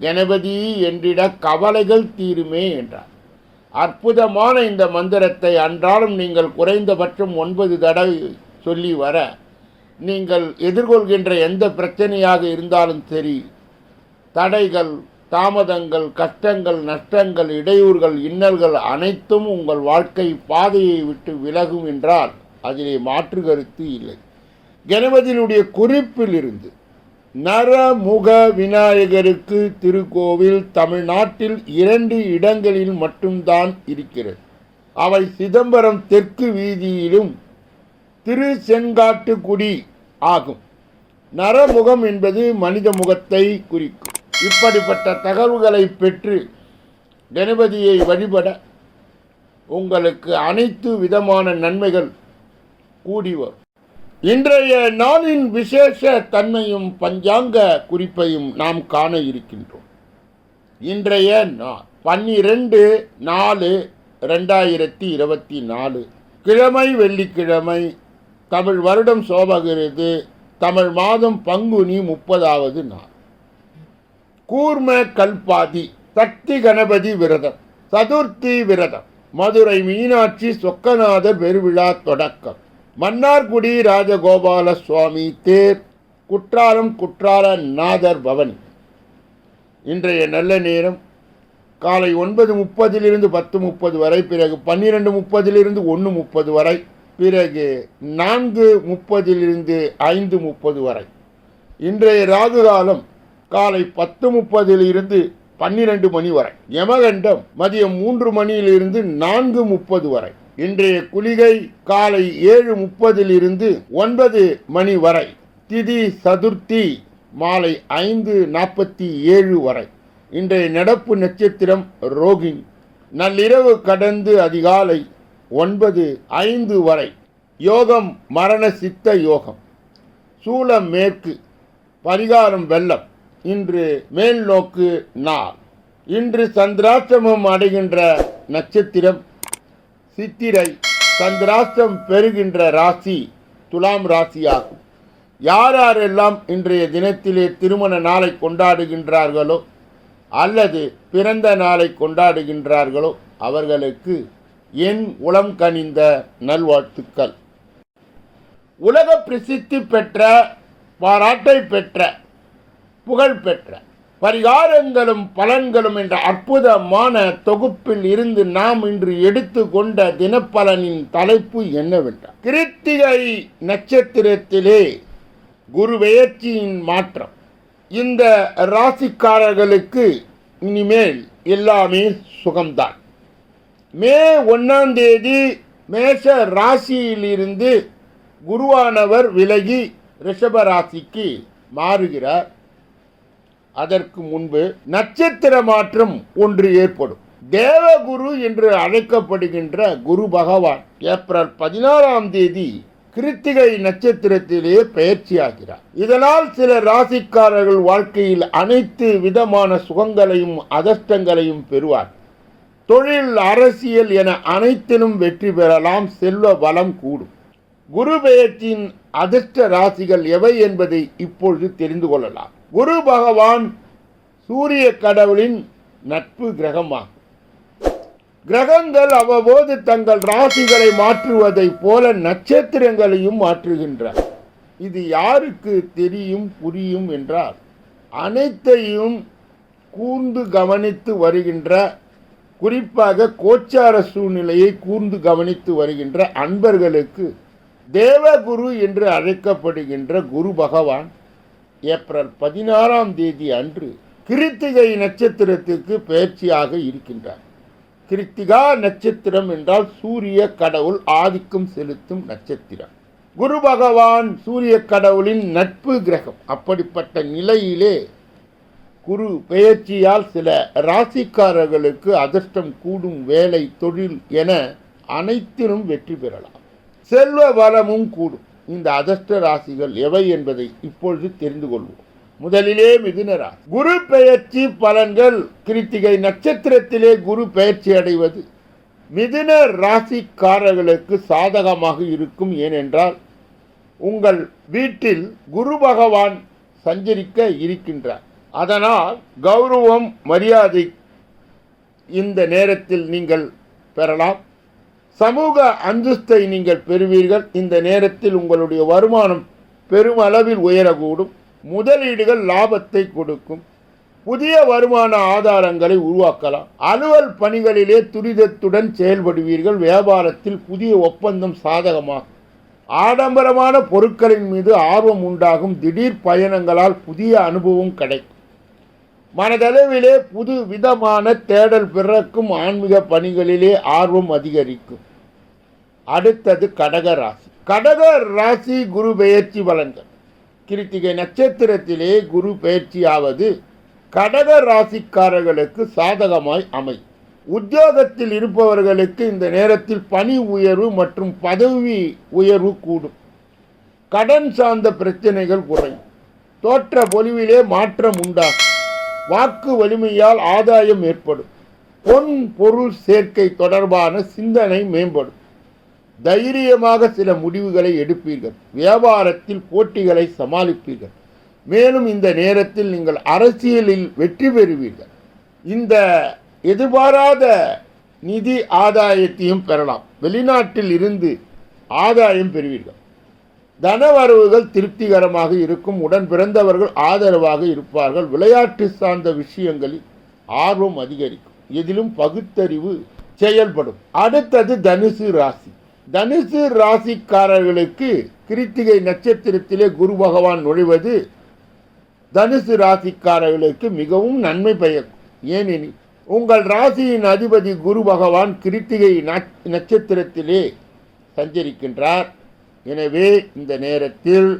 கணபதி என்றிட கவலைகள் தீருமே என்றார். அற்புதமான இந்த மந்திரத்தை அன்றாடம் நீங்கள் குறைந்தபட்சம் ஒன்பது தடவை சொல்லி வர நீங்கள் எதிர்கொள்கின்ற எந்த பிரச்சனையாக இருந்தாலும் சரி தடைகள் தாமதங்கள் கஷ்டங்கள் நஷ்டங்கள் இடையூறுகள் இன்னல்கள் அனைத்தும் உங்கள் வாழ்க்கை பாதையை விட்டு விலகும் என்றால் அதிலே மாற்று கருத்து இல்லை. கணபதியினுடைய குறிப்பில் இருந்து நரமுக விநாயகருக்கு திருக்கோவில் தமிழ்நாட்டில் இரண்டு இடங்களில் மட்டும்தான் இருக்கிறது. அவை சிதம்பரம் தெற்கு வீதியிலும் திரு செங்காட்டுக்குடி ஆகும். நரமுகம் என்பது மனித முகத்தை குறிக்கும். இப்படிப்பட்ட தகவல்களை பெற்று கணபதியை வழிபட உங்களுக்கு அனைத்து விதமான நன்மைகள் கூடி வரும். இன்றைய நாளின் விசேஷ தன்மையும் பஞ்சாங்க குறிப்பையும் நாம் காண இருக்கின்றோம். இன்றைய நாள் பன்னிரெண்டு நாலு ரெண்டாயிரத்தி இருபத்தி நாலு. கிழமை வெள்ளிக்கிழமை தமிழ் வருடம் சோபகிருது தமிழ் மாதம் பங்குனி முப்பதாவது நாள். கூர்ம கல்பாதி சக்தி கணபதி விரதம் சதுர்த்தி விரதம் மதுரை மீனாட்சி சொக்கநாதர் பெருவிழா தொடக்கம். மன்னார்குடி ராஜகோபால சுவாமி தேர் குற்றாலம் குற்றால நாதர் பவன். இன்றைய நல்ல நேரம் காலை ஒன்பது முப்பதிலிருந்து பத்து முப்பது வரை பிறகு பன்னிரெண்டு முப்பதிலிருந்து ஒன்று முப்பது வரை பிறகு நான்கு முப்பதிலிருந்து ஐந்து முப்பது வரை. இன்றைய ராகு காலம் காலை பத்து முப்பதிலிருந்து பன்னிரெண்டு மணி வரை. யமகண்டம் மதியம் மூன்று மணியிலிருந்து நான்கு முப்பது வரை. இன்றைய குளிகை காலை ஏழு முப்பதிலிருந்து ஒன்பது மணி வரை திதி சதுர்த்தி மாலை ஐந்து நாற்பத்தி ஏழு வரை. இன்றைய நடப்பு நட்சத்திரம் ரோகிணி. நள்ளிரவு கடந்து அதிகாலை ஒன்பது ஐந்து வரை யோகம் மரண சித்த யோகம். சூலம் மேற்கு பரிகாரம் வெள்ளம். இன்று மேல் நோக்கு நாள். இன்று சந்திராஷ்டமம் அடைகின்ற நட்சத்திரம் சித்திரை சந்திராஷ்டம் பெறுகின்ற ராசி துலாம் ராசியாகும். யார் யாரெல்லாம் இன்றைய தினத்திலே திருமண நாளை கொண்டாடுகின்றார்களோ அல்லது பிறந்த நாளை கொண்டாடுகின்றார்களோ அவர்களுக்கு என் உளம் கனிந்த நல்வாழ்த்துக்கள். உலக பிரசித்தி பெற்ற பாராட்டை பெற்ற புகழ் பெற்ற பரிகாரங்களும் பலன்களும் என்ற அற்புதமான தொகுப்பில் இருந்து நாம் இன்று எடுத்துக்கொண்ட தினப்பலனின் தலைப்பு என்னவென்றால் கிருத்திகை நட்சத்திரத்திலே குரு பெயர்ச்சியின் மாற்றம். இந்த ராசிக்காரர்களுக்கு இனிமேல் எல்லாமே சுகம்தான். மே ஒன்றாம் தேதி மேஷ ராசியிலிருந்து குருவானவர் விலகி ரிஷப ராசிக்கு மாறுகிறார். அதற்கு முன்பு நட்சத்திர மாற்றம் ஒன்று ஏற்படும். தேவகுரு என்று அழைக்கப்படுகின்ற குரு பகவான் ஏப்ரல் பதினாறாம் தேதி கிருத்திகை நட்சத்திரத்திலே பயிற்சியாகிறார் இதனால் சில ராசிக்காரர்கள் வாழ்க்கையில் அனைத்து விதமான சுகங்களையும் அதஷ்டங்களையும் பெறுவார். தொழில் அரசியல் என அனைத்திலும் வெற்றி பெறலாம் செல்வ வளம் கூடும். குரு பெயர்ச்சியின் அதிர்ஷ்ட ராசிகள் எவை என்பதை இப்பொழுது தெரிந்து கொள்ளலாம். குரு பகவான் சூரிய கடவுளின் நட்பு கிரகமாகும். கிரகங்கள் அவ்வப்போது தங்கள் ராசிகளை மாற்றுவதைப் போல நட்சத்திரங்களையும் மாற்றுகின்றன. இது யாருக்கு தெரியும் புரியும் என்றால் அனைத்தையும் கூர்ந்து கவனித்து வருகின்ற குறிப்பாக கோச்சார சூழ்நிலையை கூர்ந்து கவனித்து வருகின்ற அன்பர்களுக்கு தேவகுரு என்று அழைக்கப்படுகின்ற குரு பகவான் ஏப்ரல் பதினாறாம் தேதி அன்று கிருத்திகை நட்சத்திரத்துக்கு பயிற்சியாக இருக்கின்றார். கிருத்திகா நட்சத்திரம் என்றால் சூரிய கடவுள் ஆதிக்கம் செலுத்தும் நட்சத்திரம். குரு பகவான் சூரிய கடவுளின் நட்பு கிரகம். அப்படிப்பட்ட நிலையிலே குரு பெயர்ச்சியால் சில ராசிக்காரர்களுக்கு அதிர்ஷ்டம் கூடும் வேலை தொழில் என அனைத்திலும் வெற்றி பெறலாம். செல்வ வளமும் கூடும். இந்த அதிர்ஷ்ட ராசிகள் எவை என்பதை இப்பொழுது தெரிந்து கொள்வோம். முதலிலே மிதுன குரு பெயர்ச்சி பலன்கள் கிருத்திகை நட்சத்திரத்திலே குரு பெயர்ச்சி அடைவது மிதுன ராசிக்காரர்களுக்கு சாதகமாக இருக்கும் ஏனென்றால் உங்கள் வீட்டில் குரு பகவான் சஞ்சரிக்க இருக்கின்றார். அதனால் கௌரவம் மரியாதை இந்த நேரத்தில் நீங்கள் பெறலாம். சமூக அந்தஸ்தை நீங்கள் பெறுவீர்கள். இந்த நேரத்தில் உங்களுடைய வருமானம் பெருமளவில் உயரக்கூடும். முதலீடுகள் லாபத்தை கொடுக்கும். புதிய வருமான ஆதாரங்களை உருவாக்கலாம். அலுவல் பணிகளிலே துரிதத்துடன் செயல்படுவீர்கள். வியாபாரத்தில் புதிய ஒப்பந்தம் சாதகமாகும். ஆடம்பரமான பொருட்களின் மீது ஆர்வம் உண்டாகும். திடீர் பயணங்களால் புதிய அனுபவம் கிடைக்கும். மனதளவிலே புது விதமான தேடல் பிறக்கும். ஆன்மீக பணிகளிலே ஆர்வம் அதிகரிக்கும். அடுத்தது கடக ராசி. கடக ராசி குரு பெயர்ச்சி பலன்கள் கிருத்திகை நட்சத்திரத்திலே குரு பெயர்ச்சியாவது கடக ராசிக்காரர்களுக்கு சாதகமாய் அமை உத்தியோகத்தில் இருப்பவர்களுக்கு இந்த நேரத்தில் பணி உயர்வு மற்றும் பதவி உயர்வு கூடும். கடன் சார்ந்த பிரச்சனைகள் குறையும். தோற்ற பொலிவிலே மாற்றம் உண்டாகும். வாக்கு வலிமையால் ஆதாயம் ஏற்படும். பொன் பொருள் சேர்க்கை தொடர்பான சிந்தனை மேம்படும். தைரியமாக சில முடிவுகளை எடுப்பீர்கள். வியாபாரத்தில் போட்டிகளை சமாளிப்பீர்கள். மேலும் இந்த நேரத்தில் நீங்கள் அரசியலில் வெற்றி பெறுவீர்கள். இந்த எதிர்பாராத நிதி ஆதாயத்தையும் பெறலாம். வெளிநாட்டில் இருந்து ஆதாயம் பெறுவீர்கள். தனவரவுகள் திருப்திகரமாக இருக்கும். உடன் பிறந்தவர்கள் ஆதரவாக இருப்பார்கள். விளையாட்டு சார்ந்த விஷயங்களில் ஆர்வம் அதிகரிக்கும். இதிலும் பகுத்தறிவு செயல்படும். அடுத்தது தனுசு ராசி. தனுசு ராசிக்காரர்களுக்கு கிருத்திகை நட்சத்திரத்திலே குரு பகவான் நுழைவது தனுசு ராசிக்காரர்களுக்கு மிகவும் நன்மை பயக்கும். ஏனெனில் உங்கள் ராசியின் அதிபதி குரு பகவான் கிருத்திகை நட்சத்திரத்திலே சஞ்சரிக்கின்றார். எனவே இந்த நேரத்தில்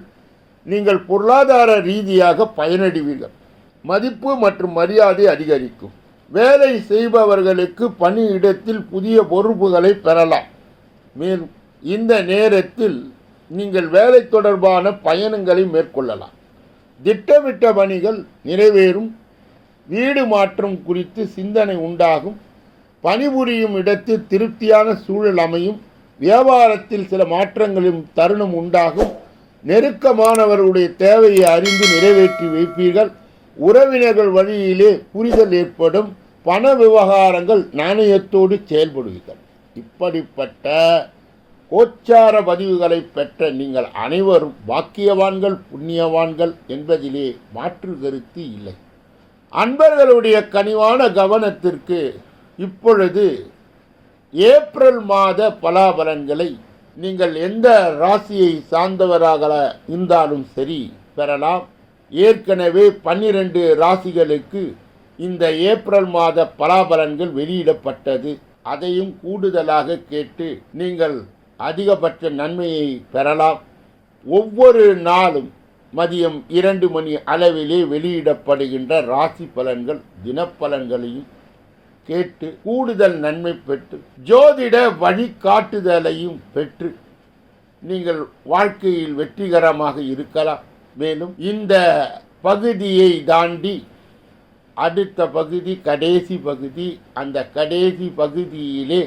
நீங்கள் பொருளாதார ரீதியாக பயனடைவீர்கள். மதிப்பு மற்றும் மரியாதை அதிகரிக்கும். வேலை செய்பவர்களுக்கு பணியிடத்தில் புதிய பொறுப்புகளை பெறலாம். இந்த நேரத்தில் நீங்கள் வேலை தொடர்பான பயணங்களை மேற்கொள்ளலாம். திட்டமிட்ட பணிகள் நிறைவேறும். வீடு மாற்றம் குறித்து சிந்தனை உண்டாகும். பணிபுரியும் இடத்தில் திருப்தியான சூழல் அமையும். வியாபாரத்தில் சில மாற்றங்களும் தருணம் உண்டாகும். நெருக்கமானவர்களுடைய தேவையை அறிந்து நிறைவேற்றி வைப்பீர்கள். உறவினர்கள் வழியிலே புரிதல் ஏற்படும். பண விவகாரங்கள் நாணயத்தோடு செயல்படுவீர்கள். இப்படிப்பட்ட கோச்சார பதிவுகளை பெற்ற நீங்கள் அனைவரும் பாக்கியவான்கள் புண்ணியவான்கள் என்பதிலே மாற்று கருத்து இல்லை. அன்பர்களுடைய கனிவான கவனத்திற்கு இப்பொழுது ஏப்ரல் மாத பலாபலன்களை நீங்கள் எந்த ராசியை சார்ந்தவராக இருந்தாலும் சரி பெறலாம். ஏற்கனவே பன்னிரண்டு ராசிகளுக்கு இந்த ஏப்ரல் மாத பலாபலன்கள் வெளியிடப்பட்டது. அதையும் கூடுதலாக கேட்டு நீங்கள் அதிகபட்ச நன்மையை பெறலாம். ஒவ்வொரு நாளும் மதியம் இரண்டு மணி அளவிலே வெளியிடப்படுகின்ற ராசி பலன்கள் தினப்பலன்களையும் கேட்டு கூடுதல் நன்மை பெற்று ஜோதிட வழிகாட்டுதலையும் பெற்று நீங்கள் வாழ்க்கையில் வெற்றிகரமாக இருக்கலாம். மேலும் இந்த பகுதியை தாண்டி அடுத்த பகுதி கடைசி பகுதி. அந்த கடைசி பகுதியிலே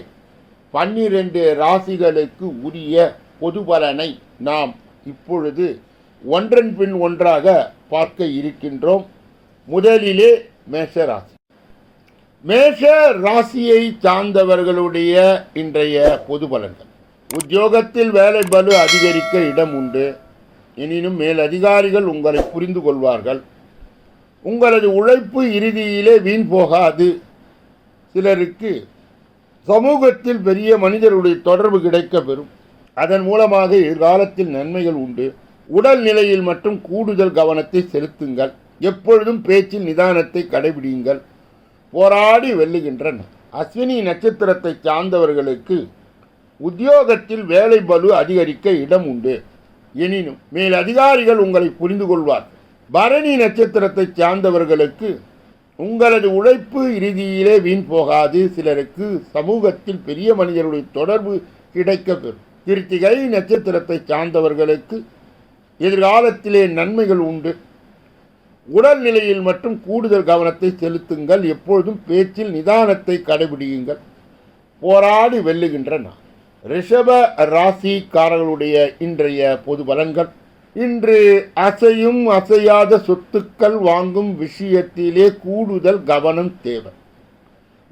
பன்னிரண்டு ராசிகளுக்கு உரிய பொது பலனை நாம் இப்பொழுது ஒன்றன் பின் ஒன்றாக பார்க்க இருக்கின்றோம். முதலிலே மேஷ ராசி. மேஷ ராசியை சார்ந்தவர்களுடைய இன்றைய பொது பலன்கள் உத்தியோகத்தில் வேலை பலு அதிகரிக்க இடம் உண்டு. எனினும் மேல் அதிகாரிகள் உங்களை புரிந்து கொள்வார்கள். உங்களது உழைப்பு இறுதியிலே வீண் போகாது. சிலருக்கு சமூகத்தில் பெரிய மனிதருடைய தொடர்பு கிடைக்க பெறும் அதன் மூலமாக எதிர்காலத்தில் நன்மைகள் உண்டு. உடல் நிலையில் மற்றும் கூடுதல் கவனத்தை செலுத்துங்கள். எப்பொழுதும் பேச்சில் நிதானத்தை கடைபிடியுங்கள். போராடி வெல்லுகின்றன. அஸ்வினி நட்சத்திரத்தை சார்ந்தவர்களுக்கு உத்தியோகத்தில் வேலை பலு அதிகரிக்க இடம் உண்டு. எனினும் மேல் அதிகாரிகள் உங்களை புரிந்து கொள்வார் பரணி நட்சத்திரத்தை சார்ந்தவர்களுக்கு உங்களது உழைப்பு இறுதியிலே வீண் போகாது. சிலருக்கு சமூகத்தில் பெரிய மனிதர்களுடைய தொடர்பு கிடைக்கப்பெறும். கிருத்திகை நட்சத்திரத்தை சார்ந்தவர்களுக்கு எதிர்காலத்திலே நன்மைகள் உண்டு. உடல்நிலையில் மற்றும் கூடுதல் கவனத்தை செலுத்துங்கள். எப்பொழுதும் பேச்சில் நிதானத்தை கடைபிடியுங்கள். போராடி வெல்லுகின்ற ரிஷப ராசிக்காரர்களுடைய இன்றைய பொது பலன்கள். இன்று அசையும் அசையாத சொத்துக்கள் வாங்கும் விஷயத்திலே கூடுதல் கவனம் தேவை.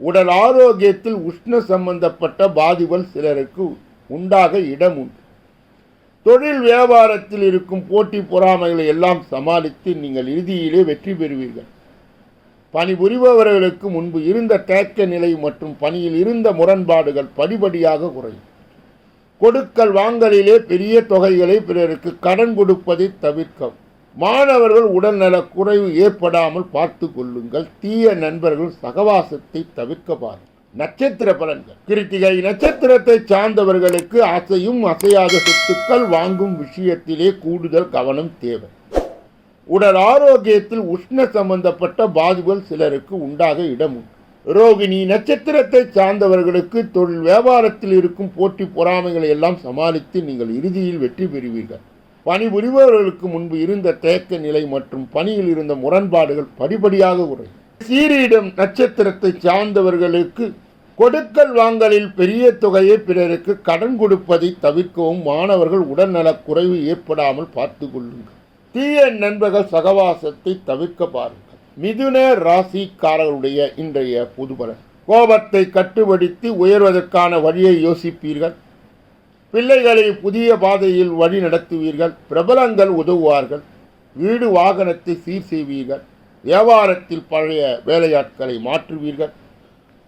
உடல் ஆரோக்கியத்தில் உஷ்ண சம்பந்தப்பட்ட பாதிப்புகள் சிலருக்கு உண்டாக இடம் உண்டு. தொழில் வியாபாரத்தில் இருக்கும் போட்டி பொறாமைகளை எல்லாம் சமாளித்து நீங்கள் இறுதியிலே வெற்றி பெறுவீர்கள். பணிபுரிபவர்களுக்கு முன்பு இருந்த தேக்க நிலை மற்றும் பணியில் இருந்த முரண்பாடுகள் படிப்படியாக குறையும். கொடுக்கல் வாங்கலிலே பெரிய தொகைகளை பிறருக்கு கடன் கொடுப்பதை தவிர்க்கவும். மாணவர்கள் உடல்நலக் குறைவு ஏற்படாமல் பார்த்து கொள்ளுங்கள். தீய நண்பர்கள் சகவாசத்தை தவிர்க்க பாருங்கள். நட்சத்திர பலன்கள். கிருத்திகை நட்சத்திரத்தை சார்ந்தவர்களுக்கு அசையும் அசையாத சொத்துக்கள் வாங்கும் விஷயத்திலே கூடுதல் கவனம் தேவை. உடல் ஆரோக்கியத்தில் உஷ்ண சம்பந்தப்பட்ட பாதிப்புகள் சிலருக்கு உண்டாக இடம் உண்டு ரோகிணி நட்சத்திரத்தை சார்ந்தவர்களுக்கு தொழில் வியாபாரத்தில் இருக்கும் போட்டி பொறாமைகளை எல்லாம் சமாளித்து நீங்கள் இறுதியில் வெற்றி பெறுவீர்கள். பணிபுரிபவர்களுக்கு முன்பு இருந்த தேக்க நிலை மற்றும் பணியில் இருந்த முரண்பாடுகள் படிப்படியாக உறையும். சீரியிடம் நட்சத்திரத்தை சார்ந்தவர்களுக்கு கொடுக்கல் வாங்கலில் பெரிய தொகையை பிறருக்கு கடன் கொடுப்பதை தவிர்க்கவும் மாணவர்கள் உடல்நலக் குறைவு ஏற்படாமல் பார்த்து கொள்ளுங்கள். தீய நண்பர்கள் சகவாசத்தை தவிர்க்க பாருங்கள். மிதுன ராசிக்காரர்களுடைய இன்றைய புதுபலன். கோபத்தை கட்டுப்படுத்தி உயர்வதற்கான வழியை யோசிப்பீர்கள். பிள்ளைகளை புதிய பாதையில் வழி நடத்துவீர்கள். பிரபலங்கள் உதவுவார்கள். வீடு வாகனத்தை சீர் செய்வீர்கள். வியாபாரத்தில் பழைய வேலையாட்களை மாற்றுவீர்கள்.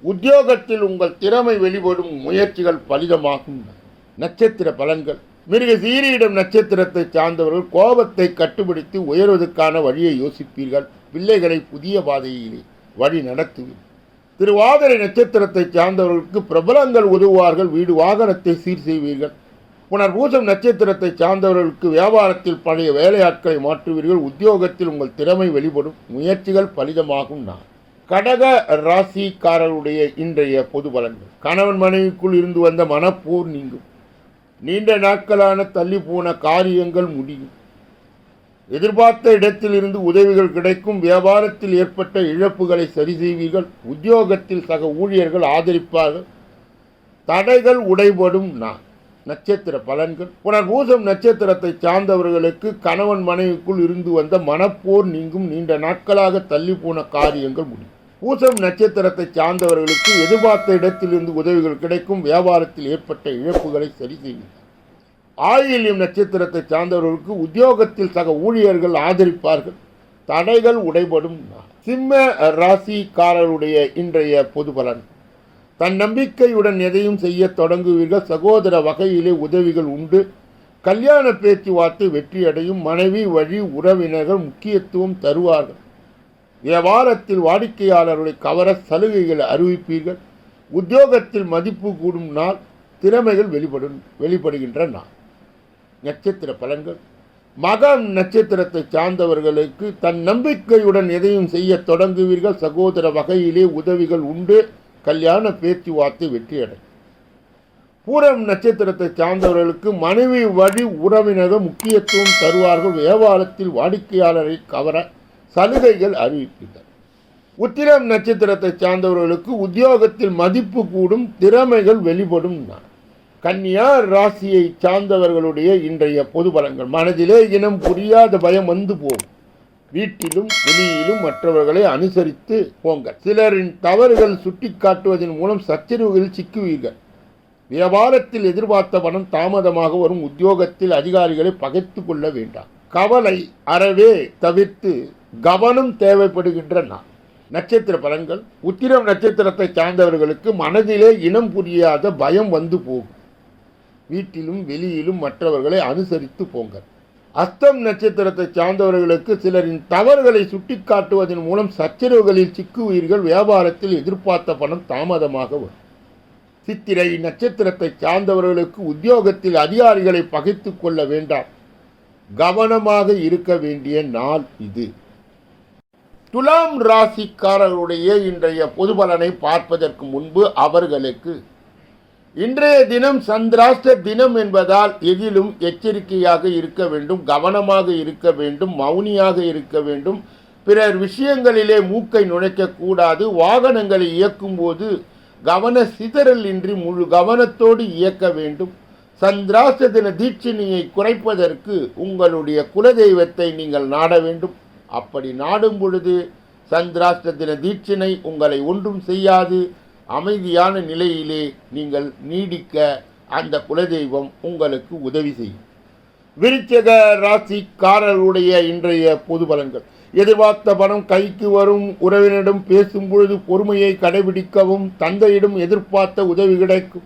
உத்தியோகத்தில் உங்கள் திறமை வெளிப்படும் முயற்சிகள் பலிதமாகும். நட்சத்திர பலன்கள் மிருக சீரியிடம் நட்சத்திரத்தை சார்ந்தவர்கள் கோபத்தை கட்டுப்படுத்தி உயர்வதற்கான வழியை யோசிப்பீர்கள். பிள்ளைகளை புதிய பாதையிலே வழி நடத்துவீர்கள் திருவாதிரை நட்சத்திரத்தை சார்ந்தவர்களுக்கு பிரபலங்கள் உதவுவார்கள். வீடு வாகனத்தை சீர் செய்வீர்கள். புனர்பூசம் நட்சத்திரத்தை சார்ந்தவர்களுக்கு வியாபாரத்தில் பழைய வேலையாட்களை மாற்றுவீர்கள். உத்தியோகத்தில் உங்கள் திறமை வெளிப்படும். முயற்சிகள் பலிதமாகும் நான் கடக ராசிக்காரருடைய இன்றைய பொது பலன்கள். கணவன் மனைவிக்குள் இருந்து வந்த மனப்போர் நீங்கும். நீண்ட நாட்களான தள்ளி போன காரியங்கள் முடியும். எதிர்பார்த்த இடத்திலிருந்து உதவிகள் கிடைக்கும். வியாபாரத்தில் ஏற்பட்ட இழப்புகளை சரி செய்வீர்கள் உத்தியோகத்தில் சக ஊழியர்கள் ஆதரிப்பார்கள். தடைகள் உடைபடும் நான் நட்சத்திர பலன்கள். புனர்பூசம் நட்சத்திரத்தை சார்ந்தவர்களுக்கு கணவன் மனைவிக்குள் இருந்து வந்த மனப்போர் நீங்கும். நீண்ட நாட்களாக தள்ளி போன காரியங்கள் முடியும். பூசம் நட்சத்திரத்தை சார்ந்தவர்களுக்கு எதிர்பார்த்த இடத்திலிருந்து உதவிகள் கிடைக்கும். வியாபாரத்தில் ஏற்பட்ட இழப்புகளை சரி செய்வீர்கள் ஆயில்யம் நட்சத்திரத்தை சார்ந்தவர்களுக்கு உத்தியோகத்தில் சக ஊழியர்கள் ஆதரிப்பார்கள். தடைகள் உடைபடும். சிம்ம ராசிக்காரருடைய இன்றைய பொது பலன். தன் நம்பிக்கையுடன் எதையும் செய்ய தொடங்குவீர்கள். சகோதர வகையிலே உதவிகள் உண்டு. கல்யாண பேச்சுவார்த்தை வெற்றியடையும். மனைவி வழி உறவினர்கள் முக்கியத்துவம் தருவார்கள். வியாபாரத்தில் வாடிக்கையாளர்களை கவர சலுகைகளை அறிவிப்பீர்கள். உத்தியோகத்தில் மதிப்பு கூடும் நாள் திறமைகள் வெளிப்படும் வெளிப்படுகின்ற நாள். நட்சத்திர பலன்கள். மகம் நட்சத்திரத்தை சார்ந்தவர்களுக்கு தன் நம்பிக்கையுடன் எதையும் செய்ய தொடங்குவீர்கள். சகோதர வகையிலே உதவிகள் உண்டு. கல்யாண பேச்சுவார்த்தை வெற்றியடையும் பூரம் நட்சத்திரத்தை சார்ந்தவர்களுக்கு மனைவி வழி உறவினர்கள் முக்கியத்துவம் தருவார்கள். வியாபாரத்தில் வாடிக்கையாளரை கவர சலுகைகள் அறிவிப்பீர்கள் உத்திரம் நட்சத்திரத்தை சார்ந்தவர்களுக்கு உத்தியோகத்தில் மதிப்பு கூடும் திறமைகள் வெளிப்படும் நான் கன்னியா ராசியை சார்ந்தவர்களுடைய இன்றைய பொது பலங்கள் மனதிலே இனம் புரியாத பயம் வந்து போகும். வீட்டிலும் வெளியிலும் மற்றவர்களை அனுசரித்து போங்க சிலரின் தவறுகள் சுட்டிக்காட்டுவதன் மூலம் சச்சரவுகளில் சிக்குவீர்கள். வியாபாரத்தில் எதிர்பார்த்த பணம் தாமதமாக வரும். உத்தியோகத்தில் அதிகாரிகளை பகைத்து கொள்ள வேண்டாம். கவலை அறவே தவிர்த்து கவனம் தேவைப்படுகின்ற நாள் நட்சத்திர பலன்கள் உத்திரம் நட்சத்திரத்தை சார்ந்தவர்களுக்கு மனதிலே இனம் புரியாத பயம் வந்து போகும். வீட்டிலும் வெளியிலும் மற்றவர்களை அனுசரித்து போங்க அஸ்தம் நட்சத்திரத்தை சார்ந்தவர்களுக்கு சிலரின் தவறுகளை சுட்டிக்காட்டுவதன் மூலம் சச்சரவுகளில் சிக்குவீர்கள் வியாபாரத்தில் எதிர்பார்த்த பணம் தாமதமாக வரும். சித்திரை நட்சத்திரத்தை சார்ந்தவர்களுக்கு உத்தியோகத்தில் அதிகாரிகளை பகைத்து கொள்ள வேண்டாம். கவனமாக இருக்க வேண்டிய நாள் இது. துலாம் ராசிக்காரர்களுடைய இன்றைய பொது பலனை பார்ப்பதற்கு முன்பு அவர்களுக்கு இன்றைய தினம் சந்திராஷ்ட தினம் என்பதால் எதிலும் எச்சரிக்கையாக இருக்க வேண்டும் கவனமாக இருக்க வேண்டும் மௌனியாக இருக்க வேண்டும். பிறர் விஷயங்களிலே மூக்கை நுழைக்கக்கூடாது வாகனங்களை இயக்கும்போது கவன சிதறல் இன்றி முழு கவனத்தோடு இயக்க வேண்டும். சந்திராஷ்ட தின தீட்சிணியை குறைப்பதற்கு உங்களுடைய குலதெய்வத்தை நீங்கள் நாட வேண்டும். அப்படி நாடும் பொழுது சந்திராஷ்ட தின தீட்சினை உங்களை ஒன்றும் செய்யாது. அமைதியான நிலையிலே நீங்கள் நீடிக்க அந்த குலதெய்வம் உங்களுக்கு உதவி செய்யும். விருச்சக ராசிக்காரருடைய இன்றைய பொது பலன்கள். எதிர்பார்த்த பணம் கைக்கு வரும் உறவினரிடம் பேசும் பொழுது பொறுமையை கடைபிடிக்கவும் தந்தையிடம் எதிர்பார்த்த உதவி கிடைக்கும்.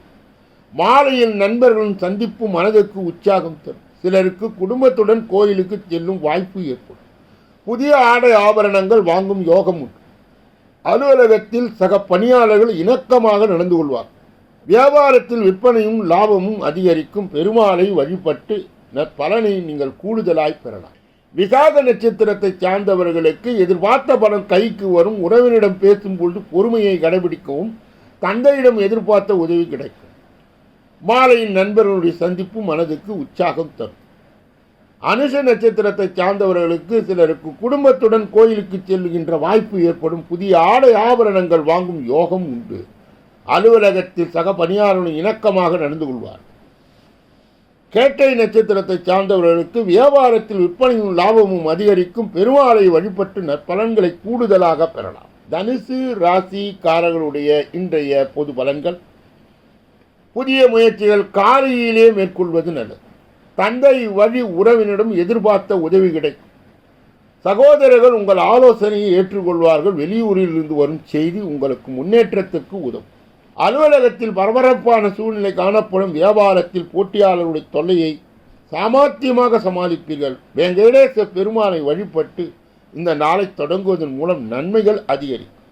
மாலையில் நண்பர்களின் சந்திப்பு மனதுக்கு உற்சாகம் தரும். சிலருக்கு குடும்பத்துடன் கோயிலுக்கு செல்லும் வாய்ப்பு ஏற்படும். புதிய ஆடை ஆபரணங்கள் வாங்கும் யோகம் உண்டு. அலுவலகத்தில் சக பணியாளர்கள் இணக்கமாக நடந்து கொள்வார். வியாபாரத்தில் விற்பனையும் லாபமும் அதிகரிக்கும். பெருமாளை வழிபட்டு நற்பலனை நீங்கள் கூடுதலாய் பெறலாம். விசாக நட்சத்திரத்தை சார்ந்தவர்களுக்கு எதிர்பார்த்த பணம் கைக்கு வரும். உறவினிடம் பேசும்பொழுது பொறுமையை கடைபிடிக்கவும் தந்தையிடம் எதிர்பார்த்த உதவி கிடைக்கும். மாலையின் நண்பர்களுடைய சந்திப்பு மனதுக்கு உற்சாகம் தரும். அனுஷ நட்சத்திரத்தை சார்ந்தவர்களுக்கு சிலருக்கு குடும்பத்துடன் கோயிலுக்கு செல்லுகின்ற வாய்ப்பு ஏற்படும் புதிய ஆடை ஆபரணங்கள் வாங்கும் யோகம் உண்டு. அலுவலகத்தில் சக பணியாளர்களும் இணக்கமாக நடந்து கொள்வார். கேட்டை நட்சத்திரத்தை சார்ந்தவர்களுக்கு வியாபாரத்தில் விற்பனையும் லாபமும் அதிகரிக்கும் பெருமாளை வழிபட்டு நற்பலன்களை கூடுதலாக பெறலாம். தனுசு ராசிக்காரர்களுடைய இன்றைய பொது பலன்கள். புதிய முயற்சிகள் காலையிலே மேற்கொள்வது நல்லது. தந்தை வழி உறவினரிடம் எதிர்பார்த்த உதவி கிடைக்கும் சகோதரர்கள் உங்கள் ஆலோசனையை ஏற்றுக்கொள்வார்கள். வெளியூரிலிருந்து வரும் செய்தி உங்களுக்கு முன்னேற்றத்துக்கு உதவும். அலுவலகத்தில் பரபரப்பான சூழ்நிலை காணப்படும். வியாபாரத்தில் போட்டியாளருடைய தொல்லையை சாமர்த்தியமாக சமாளிப்பீர்கள். வெங்கடேச பெருமானை வழிபட்டு இந்த நாளை தொடங்குவதன் மூலம் நன்மைகள் அதிகரிக்கும்.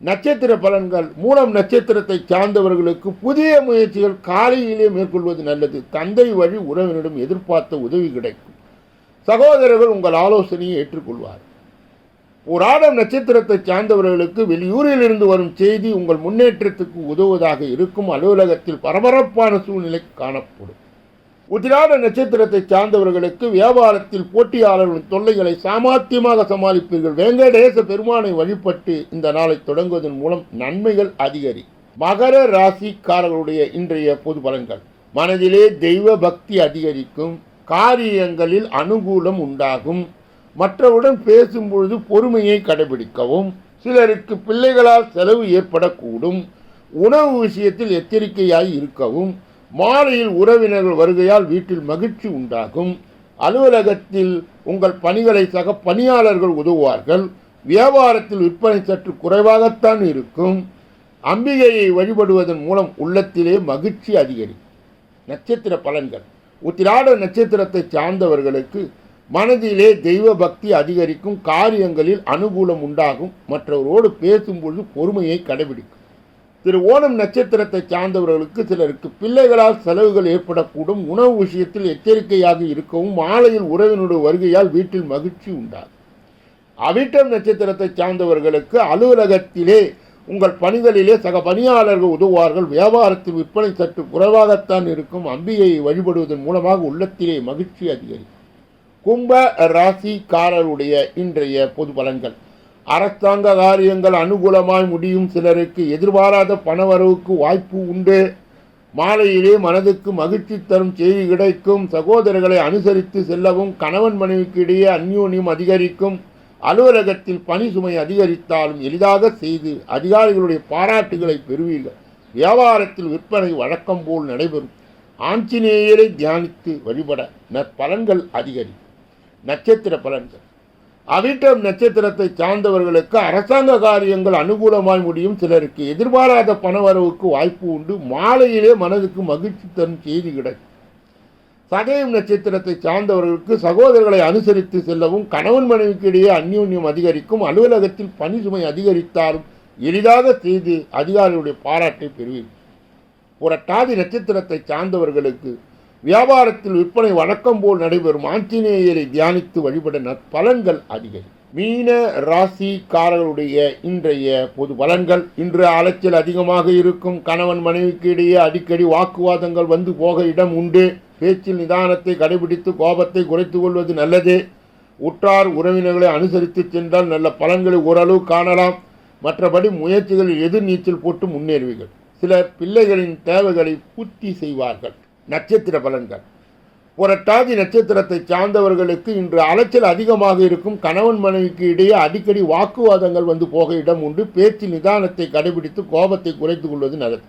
நட்சத்திர பலன்கள் மூலம் நட்சத்திரத்தை சார்ந்தவர்களுக்கு புதிய முயற்சிகள் காலையிலே மேற்கொள்வது நல்லது. தந்தை வழி உறவினரிடம் எதிர்பார்த்த உதவி கிடைக்கும். சகோதரர்கள் உங்கள் ஆலோசனையை ஏற்றுக்கொள்வார். போராடம் நட்சத்திரத்தை சார்ந்தவர்களுக்கு வெளியூரில் இருந்து வரும் செய்தி உங்கள் முன்னேற்றத்துக்கு உதவுவதாக இருக்கும். அலுவலகத்தில் பரபரப்பான சூழ்நிலை காணப்படும். உதிராட நட்சத்திரத்தை சார்ந்தவர்களுக்கு வியாபாரத்தில் போட்டியாளர்களின் தொல்லைகளை சாமர்த்தியமாக சமாளிப்பீர்கள். வெங்கடேச பெருமானை வழிபட்டு இந்த நாளை தொடங்குவதன் மூலம் நன்மைகள் அதிகரி. மகர ராசிக்காரர்களுடைய இன்றைய பொது பலன்கள். மனதிலே தெய்வ பக்தி அதிகரிக்கும். காரியங்களில் அனுகூலம் உண்டாகும். மற்றவுடன் பேசும்பொழுது பொறுமையை கடைபிடிக்கவும். சிலருக்கு பிள்ளைகளால் செலவு ஏற்படக்கூடும். உணவு விஷயத்தில் எச்சரிக்கையாய் இருக்கவும். மாலையில் உறவினர்கள் வருகையால் வீட்டில் மகிழ்ச்சி உண்டாகும். அலுவலகத்தில் உங்கள் பணிகளை சக பணியாளர்கள் உதவுவார்கள். வியாபாரத்தில் விற்பனை சற்று குறைவாகத்தான் இருக்கும். அம்பிகையை வழிபடுவதன் மூலம் உள்ளத்திலே மகிழ்ச்சி அதிகரிக்கும். நட்சத்திர பலன்கள். உத்திராட நட்சத்திரத்தை சார்ந்தவர்களுக்கு மனதிலே தெய்வ பக்தி அதிகரிக்கும். காரியங்களில் அனுகூலம் உண்டாகும். மற்றவரோடு பேசும்பொழுது பொறுமையை கடைபிடிக்கும். திரு ஓணம் நட்சத்திரத்தை சார்ந்தவர்களுக்கு சிலருக்கு பிள்ளைகளால் செலவுகள் ஏற்படக்கூடும். உணவு விஷயத்தில் எச்சரிக்கையாக இருக்கவும் மாலையில் உறவினுடைய வருகையால் வீட்டில் மகிழ்ச்சி உண்டாகும். அவிட்டம் நட்சத்திரத்தை சார்ந்தவர்களுக்கு அலுவலகத்திலே உங்கள் பணிகளிலே சக பணியாளர்கள் உதவுவார்கள். வியாபாரத்தில் விற்பனை சற்று குறைவாகத்தான் இருக்கும். அம்பிகையை வழிபடுவதன் மூலமாக உள்ளத்திலே மகிழ்ச்சி அதிகரிக்கும். கும்ப ராசிக்காரருடைய இன்றைய பொது பலன்கள். அரசாங்க காரியங்கள் அனுகூலமாய் முடியும் சிலருக்கு எதிர்பாராத பணவரவுக்கு வாய்ப்பு உண்டு. மாலையிலே மனதுக்கு மகிழ்ச்சி தரும் செய்தி கிடைக்கும். சகோதரர்களை அனுசரித்து செல்லவும் கணவன் மனைவிக்கு இடையே அந்யோன்யம் அதிகரிக்கும். அலுவலகத்தில் பணி சுமை அதிகரித்தாலும் எளிதாக செய்து அதிகாரிகளுடைய பாராட்டுகளை பெறுவீர்கள். வியாபாரத்தில் விற்பனை வழக்கம் போல் நடைபெறும். ஆஞ்சநேயரை தியானித்து வழிபட நற்பலன்கள் அதிகரிக்கும். நட்சத்திர பலன்கள். அவிட்டம் நட்சத்திரத்தை சார்ந்தவர்களுக்கு அரசாங்க காரியங்கள் அனுகூலமாய் முடியும். சிலருக்கு எதிர்பாராத பணவரவுக்கு வாய்ப்பு உண்டு. மாலையிலே மனதுக்கு மகிழ்ச்சி தரும் செய்தி கிடைக்கும். சதயம் நட்சத்திரத்தை சார்ந்தவர்களுக்கு சகோதரர்களை அனுசரித்து செல்லவும் கணவன் மனைவிக்கு இடையே அந்யோன்யம் அதிகரிக்கும். அலுவலகத்தில் பணி சுமை அதிகரித்தாலும் எளிதாக செய்து அதிகாரிகளுடைய பாராட்டை பெறுவீர்கள். புரட்டாதி நட்சத்திரத்தை சார்ந்தவர்களுக்கு வியாபாரத்தில் விற்பனை வழக்கம் போல் நடைபெறும் ஆஞ்சநேயரை தியானித்து வழிபட பலன்கள் அதிகரிக்கும் மீன ராசிக்காரர்களுடைய இன்றைய பொது பலன்கள் இன்று அலைச்சல் அதிகமாக இருக்கும் கணவன் மனைவிக்கு இடையே அடிக்கடி வாக்குவாதங்கள் வந்து போக இடம் உண்டு. பேச்சில் நிதானத்தை கடைபிடித்து கோபத்தை குறைத்து கொள்வது நல்லது. உற்றார் உறவினர்களை அனுசரித்து சென்றால் நல்ல பலன்களை ஓரளவு காணலாம். மற்றபடி முயற்சிகளில் எதிர்நீச்சல் போட்டு முன்னேறுவீர்கள். சிலர் பிள்ளைகளின் தேவைகளை பூர்த்தி செய்வார்கள். நட்சத்திர பலன்கள். புரட்டாதி நட்சத்திரத்தை சார்ந்தவர்களுக்கு இன்று அலைச்சல் அதிகமாக இருக்கும். கணவன் மனைவிக்கு இடையே அடிக்கடி வாக்குவாதங்கள் வந்து போக இடம் உண்டு. பேச்சு நிதானத்தை கடைபிடித்து கோபத்தை குறைத்து கொள்வது நல்லது.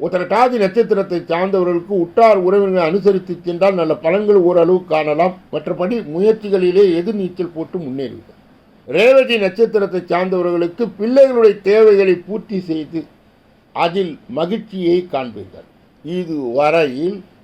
உத்தரட்டாதி நட்சத்திரத்தை சார்ந்தவர்களுக்கு உற்றார் உறவினர்களை அனுசரித்து சென்றால் நல்ல பலன்கள் ஓரளவு காணலாம். மற்றபடி முயற்சிகளிலே எதிர்நீச்சல் போட்டு முன்னேறுவீர்கள் ரேவதி நட்சத்திரத்தை சார்ந்தவர்களுக்கு பிள்ளைகளுடைய தேவைகளை பூர்த்தி செய்து அதில் மகிழ்ச்சியை காண்பீர்கள். இது வரையில்